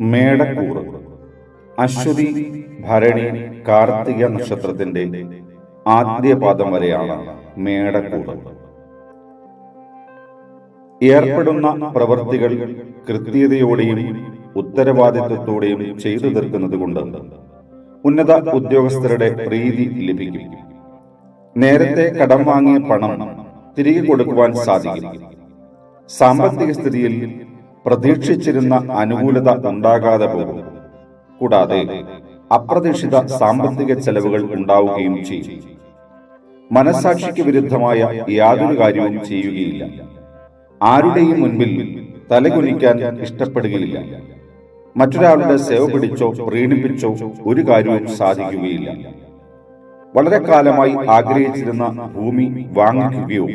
മേടക്കൂറ്. അശ്വതി ഭരണി കാർത്തിക നക്ഷത്രത്തിന്റെ ആദ്യ പാദം വരെയാണ് മേടക്കൂറ്. ഏർപ്പെടുന്ന പ്രവൃത്തികൾ കൃത്യതയോടെയും ഉത്തരവാദിത്വത്തോടെയും ചെയ്തു തീർക്കുന്നത് കൊണ്ട് ഉന്നത ഉദ്യോഗസ്ഥരുടെ പ്രീതി ലഭിക്കും. നേരത്തെ കടം വാങ്ങിയ പണം തിരികെ കൊടുക്കുവാൻ സാധിക്കും. സാമ്പത്തിക സ്ഥിതിയിൽ പ്രതീക്ഷിച്ചിരുന്ന അനുകൂലത ഉണ്ടാകാതെ പോകും കൂടാതെ അപ്രതീക്ഷിത സാമ്പത്തിക ചെലവുകൾ ഉണ്ടാവുകയും ചെയ്യും. മനസാക്ഷിക്ക് വിരുദ്ധമായ യാതൊരു കാര്യവും ചെയ്യുകയില്ല. ആരുടെയും മുൻപിൽ തലകുനിക്കാൻ ഇഷ്ടപ്പെടുകയില്ല. മറ്റൊരാളുടെ സേവ പിടിച്ചോ പ്രീണിപ്പിച്ചോ ഒരു കാര്യവും സാധിക്കുകയില്ല. വളരെ കാലമായി ആഗ്രഹിച്ചിരുന്ന ഭൂമി വാങ്ങിക്കുകയോ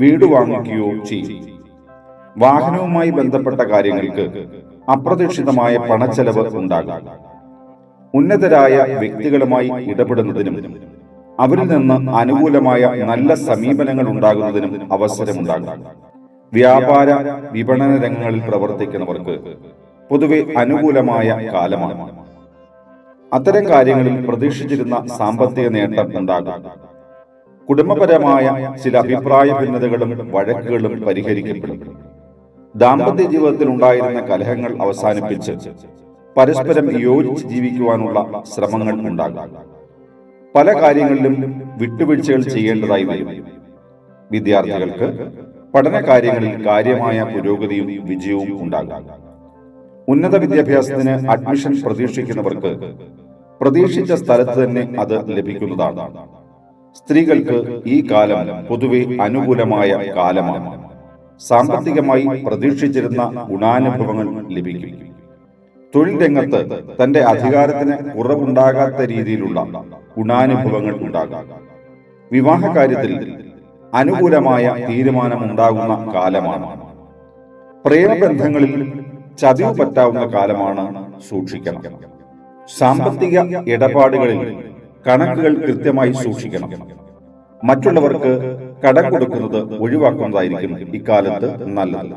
വീട് വാങ്ങിക്കുകയോ ചെയ്യും. വാഹനവുമായി ബന്ധപ്പെട്ട കാര്യങ്ങൾക്ക് അപ്രതീക്ഷിതമായ പണച്ചെലവ് ഉണ്ടാകും. ഉന്നതരായ വ്യക്തികളുമായി ഇടപെടുന്നതിനും അവരിൽ നിന്ന് അനുകൂലമായ നല്ല സമീപനങ്ങൾ ഉണ്ടാകുന്നതിനും അവസരമുണ്ടാകും. വ്യാപാര വിപണന രംഗങ്ങളിൽ പ്രവർത്തിക്കുന്നവർക്ക് പൊതുവെ അനുകൂലമായ കാലമാണ്. അത്തരം കാര്യങ്ങളിൽ പ്രതീക്ഷിച്ചിരുന്ന സാമ്പത്തിക നേട്ടം ഉണ്ടാകും. കുടുംബപരമായ ചില അഭിപ്രായ ഭിന്നതകളും വഴക്കുകളും പരിഹരിക്കപ്പെടും. ദാമ്പത്യ ജീവിതത്തിൽ ഉണ്ടായിരുന്ന കലഹങ്ങൾ അവസാനിപ്പിച്ച് പരസ്പരം യോജിച്ച് ജീവിക്കുവാനുള്ള ശ്രമങ്ങൾ ഉണ്ടാകാം. പല കാര്യങ്ങളിലും വിട്ടുവീഴ്ചകൾ ചെയ്യേണ്ടതായി വരും. വിദ്യാർത്ഥികൾക്ക് പഠന കാര്യങ്ങളിൽ കാര്യമായ പുരോഗതിയും വിജയവും ഉണ്ടാകാം. ഉന്നത വിദ്യാഭ്യാസത്തിന് അഡ്മിഷൻ പ്രതീക്ഷിക്കുന്നവർക്ക് പ്രതീക്ഷിച്ച സ്ഥലത്ത് തന്നെ അത് ലഭിക്കുന്നതാണ്. സ്ത്രീകൾക്ക് ഈ കാലം പൊതുവെ അനുകൂലമായ കാലമാണ്. സാമ്പത്തികമായി പ്രതീക്ഷിച്ചിരുന്ന ഗുണാനുഭവങ്ങൾ ലഭിക്കും. തൊഴിൽ രംഗത്ത് തന്റെ അധികാരത്തിന് കുറവുണ്ടാകാത്ത രീതിയിലുള്ള ഗുണാനുഭവങ്ങൾ ഉണ്ടാകാം. വിവാഹ കാര്യത്തിൽ അനുകൂലമായ തീരുമാനമുണ്ടാകുന്ന കാലമാണ്. പ്രേമബന്ധങ്ങളിൽ ചതിവ് പറ്റാവുന്ന കാലമാണ് സൂക്ഷിക്കണം. സാമ്പത്തിക ഇടപാടുകളിൽ കണക്കുകൾ കൃത്യമായി സൂക്ഷിക്കണം. മറ്റുള്ളവർക്ക് കടം കൊടുക്കുന്നത് ഒഴിവാക്കുന്നതായിരിക്കും ഇക്കാലത്ത് നല്ലത്.